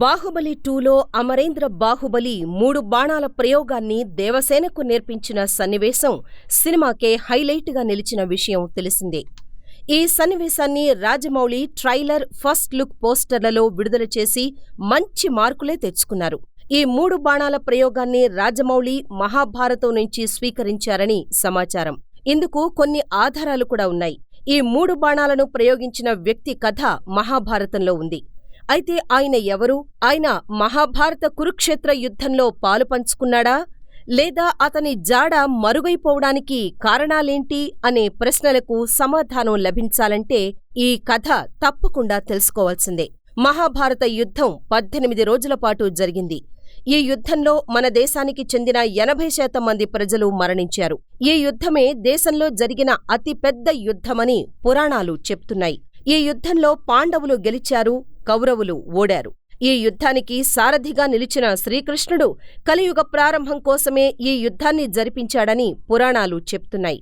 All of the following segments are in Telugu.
బాహుబలి టూలో అమరేంద్ర బాహుబలి మూడు బాణాల ప్రయోగాన్ని దేవసేనకు నేర్పించిన సన్నివేశం సినిమాకే హైలైట్గా నిలిచిన విషయం తెలిసిందే. ఈ సన్నివేశాన్ని రాజమౌళి ట్రైలర్, ఫస్ట్ లుక్ పోస్టర్లలో విడుదల చేసి మంచి మార్కులే తెచ్చుకున్నారు. ఈ మూడు బాణాల ప్రయోగాన్ని రాజమౌళి మహాభారతం నుంచి స్వీకరించారని సమాచారం. ఇందుకు కొన్ని ఆధారాలు కూడా ఉన్నాయి. ఈ మూడు బాణాలను ప్రయోగించిన వ్యక్తి కథ మహాభారతంలో ఉంది. అయితే ఆయన ఎవరు? ఆయన మహాభారత కురుక్షేత్ర యుద్ధంలో పాలుపంచుకున్నాడా? లేదా అతని జాడ మరుగైపోవడానికి కారణాలేంటి అనే ప్రశ్నలకు సమాధానం లభించాలంటే ఈ కథ తప్పకుండా తెలుసుకోవాల్సిందే. మహాభారత యుద్ధం పద్దెనిమిది రోజుల పాటు జరిగింది. ఈ యుద్ధంలో మన దేశానికి చెందిన ఎనభై శాతం మంది ప్రజలు మరణించారు. ఈ యుద్ధమే దేశంలో జరిగిన అతి పెద్ద యుద్ధమని పురాణాలు చెప్తున్నాయి. ఈ యుద్ధంలో పాండవులు గెలిచారు, కౌరవులు ఓడారు. ఈ యుద్ధానికి సారథిగా నిలిచిన శ్రీకృష్ణుడు కలియుగ ప్రారంభం కోసమే ఈ యుద్ధాన్ని జరిపించాడని పురాణాలు చెప్తున్నాయి.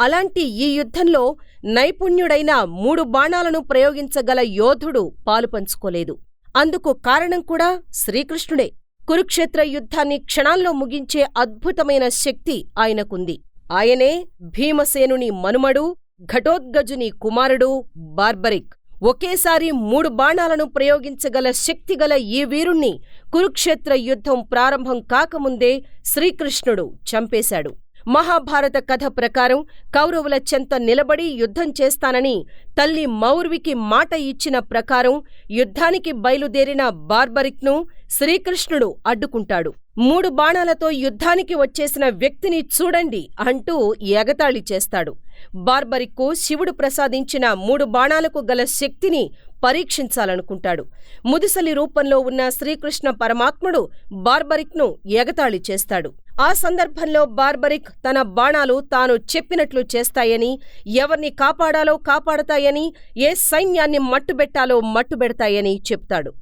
అలాంటి ఈ యుద్ధంలో నైపుణ్యుడైన మూడు బాణాలను ప్రయోగించగల యోధుడు పాలుపంచుకోలేదు. అందుకు కారణం కూడా శ్రీకృష్ణుడే. కురుక్షేత్ర యుద్ధాన్ని క్షణాల్లో ముగించే అద్భుతమైన శక్తి ఆయనకుంది. ఆయనే భీమసేనుని మనుమడు, ఘటోద్గజుని కుమారుడు బార్బరిక్. ఒకేసారి మూడు బాణాలను ప్రయోగించగల శక్తిగల ఈ వీరుణ్ణి కురుక్షేత్ర యుద్ధం ప్రారంభం కాకముందే శ్రీకృష్ణుడు చంపేశాడు. మహాభారత కథ ప్రకారం కౌరవుల చెంత నిలబడి యుద్ధం చేస్తానని తల్లి మౌర్వికి మాట ఇచ్చిన ప్రకారం యుద్ధానికి బయలుదేరిన బార్బరిక్ను శ్రీకృష్ణుడు అడ్డుకుంటాడు. మూడు బాణాలతో యుద్ధానికి వచ్చేసిన వ్యక్తిని చూడండి అంటూ ఎగతాళి చేస్తాడు. బార్బరిక్కు శివుడు ప్రసాదించిన మూడు బాణాలకు గల శక్తిని పరీక్షించాలనుకుంటాడు. ముదుసలి రూపంలో ఉన్న శ్రీకృష్ణ పరమాత్ముడు బార్బరిక్ను ఎగతాళి చేస్తాడు. ఆ సందర్భంలో బార్బరిక్ తన బాణాలు తాను చెప్పినట్లు చేస్తాయని, ఎవర్ని కాపాడాలో కాపాడతాయని, ఏ సైన్యాన్ని మట్టుబెట్టాలో మట్టుబెడతాయని చెప్తాడు.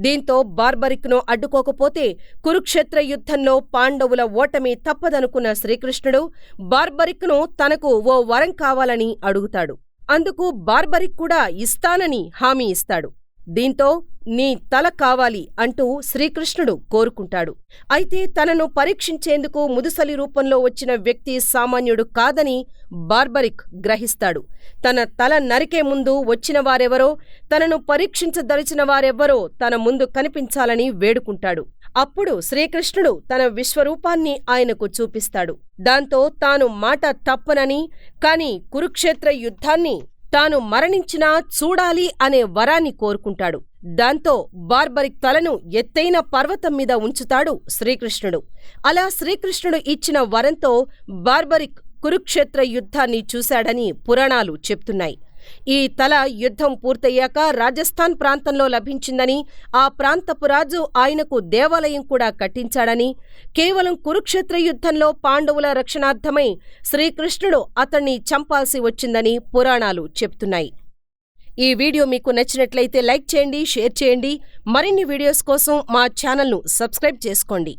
దీంతో బార్బరిక్ను అడ్డుకోకపోతే కురుక్షేత్ర యుద్ధంలో పాండవుల ఓటమి తప్పదనుకున్న శ్రీకృష్ణుడు బార్బరిక్ను తనకు ఓ వరం కావాలని అడుగుతాడు. అందుకు బార్బరిక్ కూడా ఇస్తానని హామీ ఇస్తాడు. దీంతో నీ తల కావాలి అంటూ శ్రీకృష్ణుడు కోరుకుంటాడు. అయితే తనను పరీక్షించేందుకు ముదుసలి రూపంలో వచ్చిన వ్యక్తి సామాన్యుడు కాదని బార్బరిక్ గ్రహిస్తాడు. తన తల నరికే ముందు వచ్చిన వారెవరో, తనను పరీక్షించదలిచిన వారెవ్వరో తన ముందు కనిపించాలని వేడుకుంటాడు. అప్పుడు శ్రీకృష్ణుడు తన విశ్వరూపాన్ని ఆయనకు చూపిస్తాడు. దాంతో తాను మాట తప్పనని, కాని కురుక్షేత్ర యుద్ధాన్ని తాను మరణించినా చూడాలి అనే వరాన్ని కోరుకుంటాడు. దాంతో బార్బరిక్ తలను ఎత్తైన పర్వతం మీద ఉంచుతాడు శ్రీకృష్ణుడు. అలా శ్రీకృష్ణుడు ఇచ్చిన వరంతో బార్బరిక్ కురుక్షేత్ర యుద్ధాన్ని చూశాడని పురాణాలు చెప్తున్నాయి. ఈ తల యుద్ధం పూర్తయ్యాక రాజస్థాన్ ప్రాంతంలో లభించిందని, ఆ ప్రాంతపు రాజు ఆయనకు దేవాలయం కూడా కట్టించాడని, కేవలం కురుక్షేత్ర యుద్ధంలో పాండవుల రక్షణార్థమై శ్రీకృష్ణుడు అతణ్ణి చంపాల్సి వచ్చిందని పురాణాలు చెప్తున్నాయి. ఈ వీడియో మీకు నచ్చినట్లయితే లైక్ చేయండి, షేర్ చేయండి. మరిన్ని వీడియోస్ కోసం మా ఛానల్ను సబ్స్క్రైబ్ చేసుకోండి.